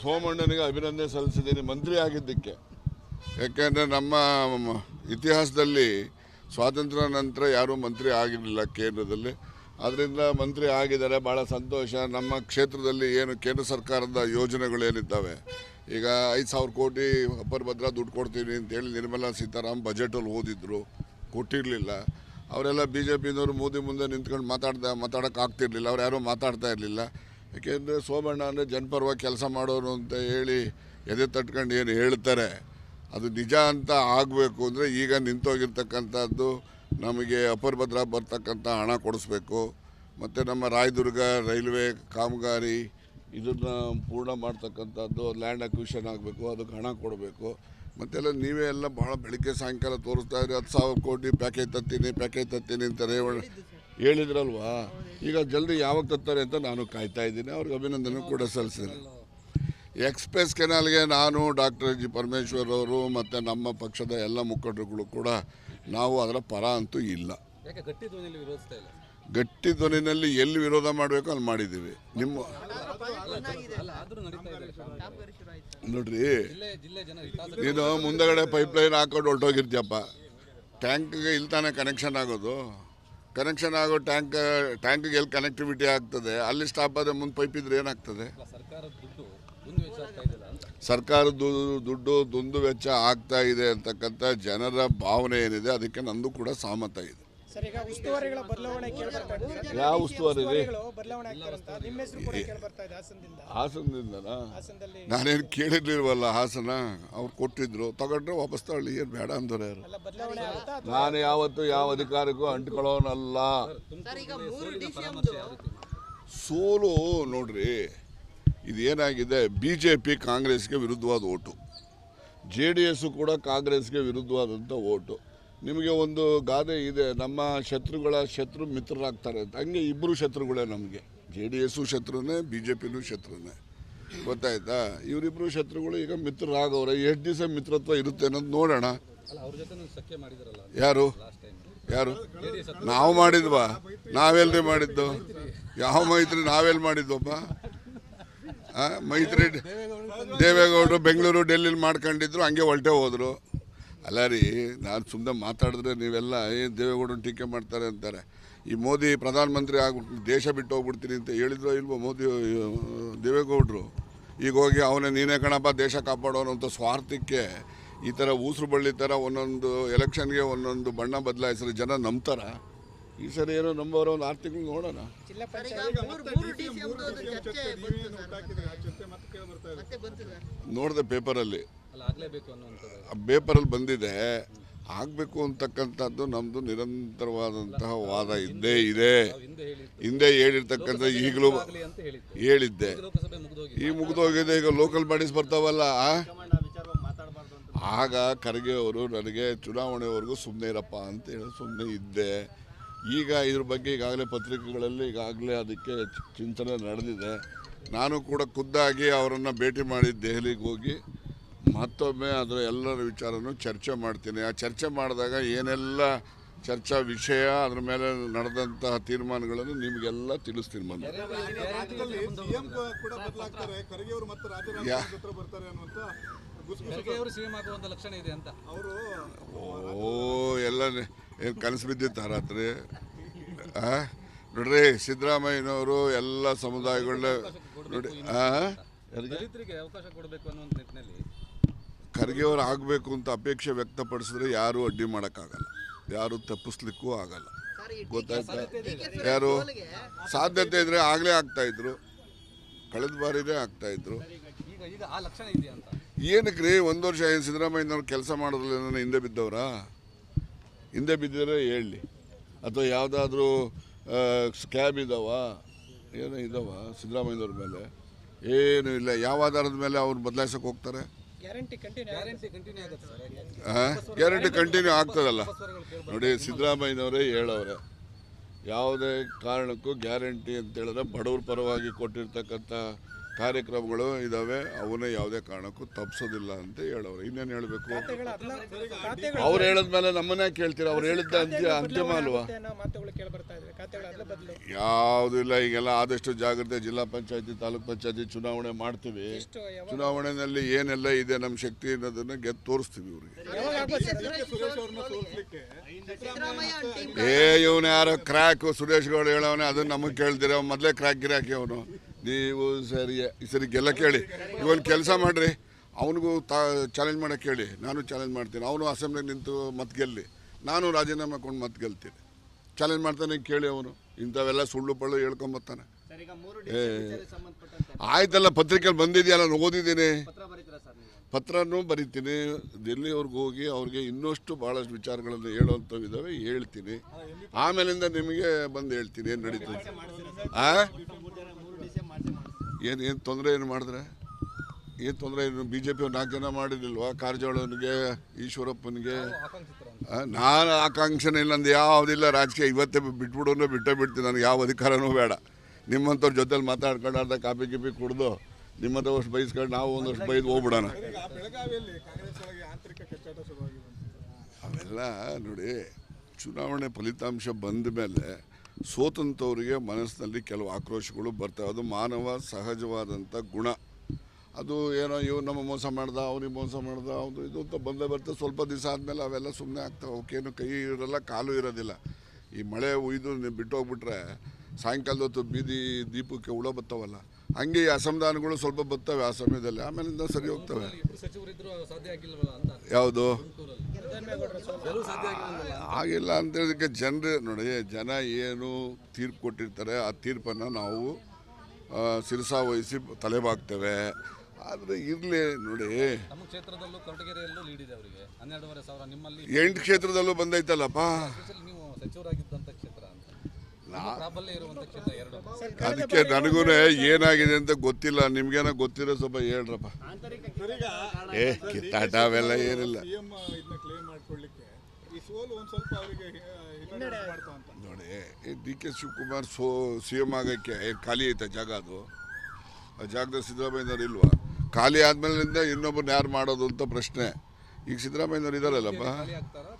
ಸೋಮಣ್ಣನಿಗೆ ಅಭಿನಂದನೆ ಸಲ್ಲಿಸಿದ್ದೀನಿ, ಮಂತ್ರಿ ಆಗಿದ್ದಕ್ಕೆ. ಯಾಕೆಂದರೆ ನಮ್ಮ ಇತಿಹಾಸದಲ್ಲಿ ಸ್ವಾತಂತ್ರ್ಯ ನಂತರ ಯಾರೂ ಮಂತ್ರಿ ಆಗಿರಲಿಲ್ಲ ಕೇಂದ್ರದಲ್ಲಿ. ಅದರಿಂದ ಮಂತ್ರಿ ಆಗಿದ್ದಾರೆ ಭಾಳ ಸಂತೋಷ. ನಮ್ಮ ಕ್ಷೇತ್ರದಲ್ಲಿ ಏನು ಕೇಂದ್ರ ಸರ್ಕಾರದ ಯೋಜನೆಗಳೇನಿದ್ದಾವೆ? ಈಗ ಐದು ಸಾವಿರ ಕೋಟಿ ಅಪ್ಪರ್ ಭದ್ರ ದುಡ್ಡು ಕೊಡ್ತೀವಿ ಅಂತೇಳಿ ನಿರ್ಮಲಾ ಸೀತಾರಾಮ್ ಬಜೆಟಲ್ಲಿ ಓದಿದ್ರು, ಕೊಟ್ಟಿರಲಿಲ್ಲ. ಅವರೆಲ್ಲ ಬಿ ಜೆ ಪಿನವರು ಮೋದಿ ಮುಂದೆ ನಿಂತ್ಕೊಂಡು ಮಾತಾಡ್ದ ಮಾತಾಡೋಕ್ಕಾಗ್ತಿರ್ಲಿಲ್ಲ. ಅವ್ರು ಯಾರೂ ಮಾತಾಡ್ತಾ ಇರಲಿಲ್ಲ. ಯಾಕೆಂದರೆ ಸೋಮಣ್ಣ ಅಂದರೆ ಜನಪರವಾಗಿ ಕೆಲಸ ಮಾಡೋರು ಅಂತ ಹೇಳಿ ಎದೆ ತಟ್ಕೊಂಡು ಏನು ಹೇಳ್ತಾರೆ. ಅದು ನಿಜ ಅಂತ ಆಗಬೇಕು ಅಂದರೆ ಈಗ ನಿಂತೋಗಿರ್ತಕ್ಕಂಥದ್ದು ನಮಗೆ ಅಪರ್ಭದ್ರ ಭದ್ರಾ ಬರ್ತಕ್ಕಂಥ ಹಣ ಕೊಡಿಸ್ಬೇಕು. ಮತ್ತು ನಮ್ಮ ರಾಯದುರ್ಗ ರೈಲ್ವೆ ಕಾಮಗಾರಿ ಇದನ್ನು ಪೂರ್ಣ ಮಾಡ್ತಕ್ಕಂಥದ್ದು ಲ್ಯಾಂಡ್ ಅಕ್ವಿಷನ್ ಆಗಬೇಕು, ಅದಕ್ಕೆ ಹಣ ಕೊಡಬೇಕು. ಮತ್ತೆಲ್ಲ ನೀವೇ ಎಲ್ಲ ಭಾಳ ಬೆಳಿಗ್ಗೆ ಸಾಯಂಕಾಲ ತೋರಿಸ್ತಾ ಇದ್ರಿ ಹತ್ತು ಸಾವಿರ ಕೋಟಿ ಪ್ಯಾಕೇಜ್ ತತ್ತೀನಿ ಪ್ಯಾಕೇಜ್ ತತ್ತೀನಿ ಅಂತ ರೇವಣ್ಣ ಹೇಳಿದ್ರಲ್ವಾ? ಈಗ ಜಲ್ದಿ ಯಾವಾಗ ತತ್ತಾರೆ ಅಂತ ನಾನು ಕಾಯ್ತಾ ಇದ್ದೀನಿ. ಅವ್ರಿಗೆ ಅಭಿನಂದನೆ ಕೂಡ ಸಲ್ಲಿಸಿದೆ ಎಕ್ಸ್ಪ್ರೆಸ್ ಕೆನಾಲ್ಗೆ ನಾನು ಡಾಕ್ಟರ್ ಜಿ ಪರಮೇಶ್ವರ್ ಅವರು ಮತ್ತು ನಮ್ಮ ಪಕ್ಷದ ಎಲ್ಲ ಮುಖಂಡರುಗಳು ಕೂಡ ನಾವು ಅದರ ಪರ ಅಂತೂ ಇಲ್ಲ. ಗಟ್ಟಿ ಧ್ವನಿನಲ್ಲಿ ಎಲ್ಲಿ ವಿರೋಧ ಮಾಡಬೇಕು ಅಲ್ಲಿ ಮಾಡಿದ್ದೀವಿ. ನಿಮ್ಮ ನೋಡ್ರಿ ನೀನು ಮುಂದಗಡೆ ಪೈಪ್ ಲೈನ್ ಹಾಕೊಂಡು ಹೊರಟೋಗಿರ್ತೀಯಪ್ಪ. ಟ್ಯಾಂಕ್ಗೆ ಇಲ್ಲಿ ತಾನೇ ಕನೆಕ್ಷನ್ ಆಗೋದು. ಕನೆಕ್ಷನ್ ಆಗೋ ಟ್ಯಾಂಕ್ ಟ್ಯಾಂಕ್ಗೆ ಎಲ್ಲಿ ಕನೆಕ್ಟಿವಿಟಿ ಆಗ್ತದೆ. ಅಲ್ಲಿ ಸ್ಟಾಪ್ ಆದರೆ ಮುಂದೆ ಪೈಪ್ ಇದ್ರೆ ಏನಾಗ್ತದೆ? ಸರ್ಕಾರದ ದುಡ್ಡು ದುಂದು ವೆಚ್ಚ ಆಗ್ತಾ ಇದೆ ಅಂತಕ್ಕಂಥ ಜನರ ಭಾವನೆ ಏನಿದೆ ಅದಕ್ಕೆ ನಂದು ಕೂಡ ಸಹಮತ ಇದೆ. ಸರ್ ಈಗ ಉಸ್ತುವಾರಿಗಳ ಬದಲಾವಣೆ. ಯಾವ ಉಸ್ತುವಾರಿ ಹಾಸನದಿಂದನಾ? ನಾನೇನು ಕೇಳಿರ್ಲಿಲ್ವಲ್ಲ ಹಾಸನ? ಅವ್ರು ಕೊಟ್ಟಿದ್ರು. ತಗೊಂಡ್ರೆ ವಾಪಸ್ ತಗೊಳ್ಳಿ. ಏನು ಬೇಡ ಅಥವಾ? ನಾನು ಯಾವತ್ತು ಯಾವ ಅಧಿಕಾರಕ್ಕೂ ಅಂಟ್ಕೊಳ್ಳೋನಲ್ಲ. ಸೋಲು ನೋಡ್ರಿ ಇದೇನಾಗಿದೆ? ಬಿ ಜೆ ಪಿ ಕಾಂಗ್ರೆಸ್ಗೆ ವಿರುದ್ಧವಾದ ಓಟು. ಜೆ ಡಿ ಎಸ್ಸು ಕೂಡ ಕಾಂಗ್ರೆಸ್ಗೆ ವಿರುದ್ಧವಾದಂಥ ಓಟು. ನಿಮಗೆ ಒಂದು ಗಾದೆ ಇದೆ ನಮ್ಮ ಶತ್ರುಗಳ ಶತ್ರು ಮಿತ್ರರಾಗ್ತಾರೆ ಅಂತ. ಹಂಗೆ ಇಬ್ಬರು ಶತ್ರುಗಳೇ ನಮಗೆ. ಜೆ ಡಿ ಎಸ್ಸು ಶತ್ರುನೇ ಬಿ ಜೆ ಪಿನೂ ಶತ್ರುನೇ. ಗೊತ್ತಾಯ್ತಾ? ಇವರಿಬ್ಬರು ಶತ್ರುಗಳು ಈಗ ಮಿತ್ರರಾಗವ್ರೆ ಎಷ್ಟು ದಿವಸ ಮಿತ್ರತ್ವ ಇರುತ್ತೆ ಅನ್ನೋದು ನೋಡೋಣ. ಯಾರು? ಯಾರು? ನಾವು ಮಾಡಿದ್ವಾ? ನಾವೆಲ್ರಿ ಮಾಡಿದ್ದು? ಯಾವ ಮೈತ್ರಿ ನಾವೆಲ್ಲಿ ಮಾಡಿದ್ವಪ್ಪ ಮೈತ್ರಿ ದೇವೇಗೌಡರು ಬೆಂಗಳೂರು ಡೆಲ್ಲಿಲಿ ಮಾಡ್ಕೊಂಡಿದ್ರು ಹಂಗೆ ಹೊಲ್ಟೆ ಹೋದ್ರು. ಅಲ್ಲ ರೀ ನಾನು ಸುಮ್ಮನೆ ಮಾತಾಡಿದ್ರೆ ನೀವೆಲ್ಲ ಏನು ದೇವೇಗೌಡರು ಟೀಕೆ ಮಾಡ್ತಾರೆ ಅಂತಾರೆ. ಈ ಮೋದಿ ಪ್ರಧಾನಮಂತ್ರಿ ಆಗ್ಬಿಟ್ಟು ದೇಶ ಬಿಟ್ಟು ಹೋಗ್ಬಿಡ್ತೀನಿ ಅಂತ ಹೇಳಿದ್ರೋ ಇಲ್ವೋ ಮೋದಿ ದೇವೇಗೌಡರು? ಈಗ ಹೋಗಿ ಅವನೇ ನೀನೇ ಕಣಪ್ಪ ದೇಶ ಕಾಪಾಡೋನು ಅಂತ ಸ್ವಾರ್ಥಕ್ಕೆ ಈ ಥರ ಉಸಿರು ಬಳ್ಳಿ ಥರ ಒಂದೊಂದು ಎಲೆಕ್ಷನ್ಗೆ ಒಂದೊಂದು ಬಣ್ಣ ಬದಲಾಯಿಸಿದ್ರೆ ಜನ ನಂಬ್ತಾರ? ಈ ಸರಿ ಏನೋ ನಂಬೋರು ಒಂದು ಆರು ತಿಂಗಳು ನೋಡೋಣ. ನೋಡಿದೆ ಪೇಪರಲ್ಲಿ ಪೇಪರಲ್ಲಿ ಬಂದಿದೆ ಆಗಬೇಕು ಅಂತಕ್ಕಂಥದ್ದು ನಮ್ಮದು ನಿರಂತರವಾದಂತಹ ವಾದ ಇದ್ದೇ ಇದೆ. ಹಿಂದೆ ಹೇಳಿರ್ತಕ್ಕಂಥ ಈಗಲೂ ಆಗಲಿ ಅಂತ ಹೇಳಿದ್ದು. ಈ ಮುಗಿದೋಗಿದೆ. ಈಗ ಲೋಕಲ್ ಬಾಡೀಸ್ ಬರ್ತಾವಲ್ಲ ಆ? ಆಗ ಖರ್ಗೆ ಅವರು ನನಗೆ ಚುನಾವಣೆವರೆಗೂ ಸುಮ್ಮನೆ ಇರಪ್ಪ ಅಂತ ಹೇಳಿ ಸುಮ್ಮನೆ ಇದ್ದೆ. ಈಗ ಇದ್ರ ಬಗ್ಗೆ ಈಗಾಗಲೇ ಪತ್ರಿಕೆಗಳಲ್ಲಿ ಈಗಾಗಲೇ ಅದಕ್ಕೆ ಚಿಂತನೆ ನಡೆದಿದೆ. ನಾನು ಕೂಡ ಖುದ್ದಾಗಿ ಅವರನ್ನು ಭೇಟಿ ಮಾಡಿ ದೆಹಲಿಗೆ ಹೋಗಿ ಮತ್ತೊಮ್ಮೆ ಅದರ ಎಲ್ಲರ ವಿಚಾರನೂ ಚರ್ಚೆ ಮಾಡ್ತೀನಿ. ಆ ಚರ್ಚೆ ಮಾಡಿದಾಗ ಏನೆಲ್ಲ ಚರ್ಚಾ ವಿಷಯ ಅದ್ರ ಮೇಲೆ ನಡೆದಂತಹ ತೀರ್ಮಾನಗಳನ್ನು ನಿಮಗೆಲ್ಲ ತಿಳಿಸ್ತೀನಿ ಬಂದು ಸಿಎಂ ಕೂಡ ಬದಲಾಗ್ತಾರೆ. ಖರ್ಗೆ ಮತ್ತೆ ರಾಜರಾಜ ಯಾ- ಬರ್ತಾರೆ ಅನ್ನುವಂತ ಖರ್ಗೆ ಸಿಎಂ ಆಗುವಂತ ಲಕ್ಷಣ ಇದೆ ಅಂತ. ಅವರು ಓ ಎಲ್ಲ ಏನು ಕನಸು ಬಿದ್ದಿತ್ತು ರಾತ್ರಿ? ಆ? ನೋಡ್ರಿ ಸಿದ್ದರಾಮಯ್ಯನವರು ಎಲ್ಲ ಸಮುದಾಯಗಳನ್ನ ನೋಡಿ ಆ? ಅವಕಾಶ ಕೊಡಬೇಕು ಅನ್ನೋ ನಿಟ್ಟಿನಲ್ಲಿ ಖರ್ಗೆ ಅವ್ರು ಆಗಬೇಕು ಅಂತ ಅಪೇಕ್ಷೆ ವ್ಯಕ್ತಪಡಿಸಿದ್ರೆ ಯಾರೂ ಅಡ್ಡಿ ಮಾಡೋಕ್ಕಾಗಲ್ಲ. ಯಾರು ತಪ್ಪಿಸ್ಲಿಕ್ಕೂ ಆಗಲ್ಲ. ಗೊತ್ತಾಯ್ತಾ? ಯಾರು? ಸಾಧ್ಯತೆ ಇದ್ರೆ ಆಗಲೇ ಆಗ್ತಾ ಇದ್ರು. ಕಳೆದ ಬಾರಿನೇ ಆಗ್ತಾ ಇದ್ರು. ಈಗ ಈಗ ಆ ಲಕ್ಷಣ ಇದೆಯಾ ಅಂತ? ಏನಕ್ಕೆ ರೀ? ಒಂದು ವರ್ಷ ಏನು ಸಿದ್ದರಾಮಯ್ಯನವ್ರು ಕೆಲಸ ಮಾಡೋದ್ರಲ್ಲಿ ಏನಾರ ಹಿಂದೆ ಬಿದ್ದವರಾ? ಹಿಂದೆ ಬಿದ್ದರೆ ಹೇಳಿ ಅಥವಾ ಯಾವುದಾದ್ರೂ ಸ್ಕ್ಯಾಬ್ ಇದ್ದಾವ ಏನೋ ಇದಾವ ಸಿದ್ದರಾಮಯ್ಯನವ್ರ ಮೇಲೆ? ಏನೂ ಇಲ್ಲ. ಯಾವ ಆಧಾರದ ಮೇಲೆ ಅವ್ರು ಬದಲಾಯಿಸೋಕೆ ಹೋಗ್ತಾರೆ? ಗ್ಯಾರಂಟಿ ಕಂಟಿನ್ಯೂ ಗ್ಯಾರಂಟಿ ಕಂಟಿನ್ಯೂ ಆಗುತ್ತೆ ಸರ್ ಗ್ಯಾರಂಟಿ ಕಂಟಿನ್ಯೂ ಆಗ್ತದಲ್ಲ. ನೋಡಿ ಸಿದ್ದರಾಮಯ್ಯನವರೇ ಹೇಳವ್ರೆ ಯಾವುದೇ ಕಾರಣಕ್ಕೂ ಗ್ಯಾರಂಟಿ ಅಂತ ಹೇಳಿದ್ರೆ ಬಡವ್ರ ಪರವಾಗಿ ಕೊಟ್ಟಿರ್ತಕ್ಕಂಥ ಕಾರ್ಯಕ್ರಮಗಳು ಇದಾವೆ, ಅವನ್ನ ಯಾವುದೇ ಕಾರಣಕ್ಕೂ ತಪ್ಪಿಸೋದಿಲ್ಲ ಅಂತ ಹೇಳೋರು ಇನ್ನೇನು ಹೇಳಬೇಕು? ಅವ್ರು ಹೇಳಿದ್ಮೇಲೆ ನಮ್ಮನ್ನೇ ಕೇಳ್ತೀರಾ? ಅವ್ರು ಹೇಳಿದ್ದ ಅಂತ್ಯ ಅಂತಿಮ ಅಲ್ವಾ? ಯಾವುದೂ ಇಲ್ಲ, ಈಗೆಲ್ಲ ಆದಷ್ಟು ಜಾಗ್ರತೆ ಜಿಲ್ಲಾ ಪಂಚಾಯತಿ, ತಾಲೂಕ್ ಪಂಚಾಯತಿ ಚುನಾವಣೆ ಮಾಡ್ತೀವಿ. ಚುನಾವಣೆಯಲ್ಲಿ ಏನೆಲ್ಲ ಇದೆ ನಮ್ಮ ಶಕ್ತಿ ಅನ್ನೋದನ್ನ ಗೆದ್ದು ತೋರಿಸ್ತೀವಿ ಇವ್ರಿಗೆ. ಏ, ಇವನು ಯಾರೋ? ಕ್ರ್ಯಾಕ್ ಸುರೇಶ್ ಗೌಡ ಹೇಳೋವನೆ, ಅದನ್ನ ನಮಗೆ ಕೇಳ್ತೀರ? ಮೊದಲೇ ಕ್ರ್ಯಾಕ್ ಗಿರಾಕಿ ಅವನು. ನೀವು ಸರಿ ಸರಿ ಗೆಲ್ಲ ಕೇಳಿ. ಇವನ್ ಕೆಲಸ ಮಾಡ್ರಿ. ಅವನಿಗೂ ತಾ ಚಾಲೆಂಜ್ ಮಾಡಕ್ಕೆ ಹೇಳಿ ನಾನು ಚಾಲೆಂಜ್ ಮಾಡ್ತೀನಿ. ಅವನು ಅಸೆಂಬ್ಲಿಗೆ ನಿಂತು ಮತ್ತೆ ಗೆಲ್ಲಿ. ನಾನು ರಾಜೀನಾಮೆ ಕೊಂಡು ಮತ್ತೆ ಗೆಲ್ತೀನಿ. ಚಾಲೆಂಜ್ ಮಾಡ್ತಾನೆ ಕೇಳಿ ಅವನು. ಇಂಥವೆಲ್ಲ ಸುಳ್ಳು ಪಳ್ಳು ಹೇಳ್ಕೊಂಬರ್ತಾನೆ ಏ ಆಯ್ತಲ್ಲ ಪತ್ರಿಕೆಯಲ್ಲಿ ಬಂದಿದೆಯಲ್ಲ ನಾನು ಓದಿದ್ದೀನಿ. ಪತ್ರನೂ ಬರಿತೀನಿ. ದಿಲ್ಲಿಯವ್ರಿಗೆ ಹೋಗಿ ಅವ್ರಿಗೆ ಇನ್ನಷ್ಟು ಭಾಳಷ್ಟು ವಿಚಾರಗಳನ್ನು ಹೇಳುವಂಥವು ಇದ್ದಾವೆ ಹೇಳ್ತೀನಿ. ಆಮೇಲಿಂದ ನಿಮಗೆ ಬಂದು ಹೇಳ್ತೀನಿ ಏನು ನಡೀತದೆ. ಆ? ಏನು ಏನು ತೊಂದರೆ ಏನು ಮಾಡಿದ್ರೆ? ಏನು ತೊಂದರೆ ಏನು? ಬಿ ಜೆ ಪಿ ನಾಲ್ಕು ಜನ ಮಾಡಿರಲಿಲ್ವಾ? ಕಾರಜೋಳನಿಗೆ ಈಶ್ವರಪ್ಪನಿಗೆ? ನಾನು ಆಕಾಂಕ್ಷೆ ಇಲ್ಲ ಯಾವುದಿಲ್ಲ ರಾಜಕೀಯ ಇವತ್ತೇ ಬಿಟ್ಬಿಡೋನು ಬಿಟ್ಟೇ ಬಿಡ್ತೀನಿ ನನಗೆ ಯಾವ ಅಧಿಕಾರನೂ ಬೇಡ. ನಿಮ್ಮಂಥವ್ರ ಜೊತೆಲಿ ಮಾತಾಡ್ಕೊಂಡು ಅರ್ಧ ಕಾಪಿ ಗಿಪಿ ಕುಡ್ದು ನಿಮ್ಮಂಥ ಅಷ್ಟು ಬೈಸ್ಕೊಂಡು ನಾವು ಒಂದಷ್ಟು ಬೈದು ಹೋಗ್ಬಿಡೋಣ. ಅವೆಲ್ಲ ನೋಡಿ ಚುನಾವಣೆ ಫಲಿತಾಂಶ ಬಂದ ಮೇಲೆ ಸೋತಂಥವರಿಗೆ ಮನಸ್ಸಿನಲ್ಲಿ ಕೆಲವು ಆಕ್ರೋಶಗಳು ಬರ್ತವೆ. ಅದು ಮಾನವ ಸಹಜವಾದಂಥ ಗುಣ. ಅದು ಏನೋ ಇವ್ರು ನಮ್ಮ ಮೋಸ ಮಾಡ್ದ ಅವ್ರಿಗೆ ಮೋಸ ಮಾಡ್ದ ಅವ್ರು ಇದು ಅಂತ ಬಂದೇ ಬರ್ತದೆ ಸ್ವಲ್ಪ ದಿವಸ ಆದಮೇಲೆ ಅವೆಲ್ಲ ಸುಮ್ಮನೆ ಆಗ್ತವೆ ಅವಕ್ಕೇನು ಕೈ ಇರೋಲ್ಲ ಕಾಲು ಇರೋದಿಲ್ಲ. ಈ ಮಳೆ ಉಯ್ದು ನೀವು ಬಿಟ್ಟು ಹೋಗ್ಬಿಟ್ರೆ ಸಾಯಂಕಾಲದ ಹೊತ್ತು ಬೀದಿ ದೀಪಕ್ಕೆ ಹುಳ ಬರ್ತಾವಲ್ಲ ಹಂಗೆ ಈ ಅಸಮಾಧಾನಗಳು ಸ್ವಲ್ಪ ಬರ್ತವೆ ಆ ಸಮಯದಲ್ಲಿ. ಆಮೇಲಿಂದ ಸರಿ ಹೋಗ್ತವೆ. ಯಾವುದು? ಆಗಿಲ್ಲ ಅಂತ ಹೇಳಿದಕ್ಕೆ ಜನರು ನೋಡಿ ಜನ ಏನು ತೀರ್ಪು ಕೊಟ್ಟಿರ್ತಾರೆ ಆ ತೀರ್ಪನ್ನು ನಾವು ಶಿರಸಾ ವಹಿಸಿ ತಲೆಬಾಗ್ತೇವೆ ಆದರೆ ಇರಲಿ ನೋಡಿ. ನಮ್ಮ ಕ್ಷೇತ್ರದಲ್ಲೂ ಕೊರಟಗೆರೆಯಲ್ಲೂ ಲೀಡ್ ಇದೆ ಅವರಿಗೆ. ಹನ್ನೆರಡೂವರೆ ಸಾವಿರ ನಿಮ್ಮಲ್ಲಿ ಎಂಟು ಕ್ಷೇತ್ರದಲ್ಲೂ ಬಂದೈತಲ್ಲಪ್ಪ? ಅದಕ್ಕೆ ನನಗೂ ಏನಾಗಿದೆ ಅಂತ ಗೊತ್ತಿಲ್ಲ. ನಿಮ್ಗೇನೋ ಗೊತ್ತಿರೋ ಸ್ವಲ್ಪ ಹೇಳ್ರಪ್ಪ. ಏ ಕಿತ್ತಾಟ ಅವೆಲ್ಲ ಏನಿಲ್ಲ ಸಿಎಂ ಇದನ್ನ ಕ್ಲೇಮ್ ಮಾಡ್ಕೊಳ್ಳಿಕ್ಕೆ ಈ ಸೋಲು ಒಂದ್ ಸ್ವಲ್ಪ ಅವರಿಗೆ ನೋಡಿ D K Shivakumar so C M ಆಗೋಕ್ಕೆ ಖಾಲಿ ಐತೆ ಜಾಗ ಅದು? ಆ ಜಾಗದಲ್ಲಿ ಸಿದ್ದರಾಮಯ್ಯನವ್ರು ಇಲ್ವಾ? ಖಾಲಿ ಆದ್ಮೇಲಿಂದ ಇನ್ನೊಬ್ಬರನ್ನ ಯಾರು ಮಾಡೋದು ಅಂತ ಪ್ರಶ್ನೆ. ಈಗ ಸಿದ್ದರಾಮಯ್ಯನವ್ರು ಇದಾರಲ್ಲಪ್ಪ?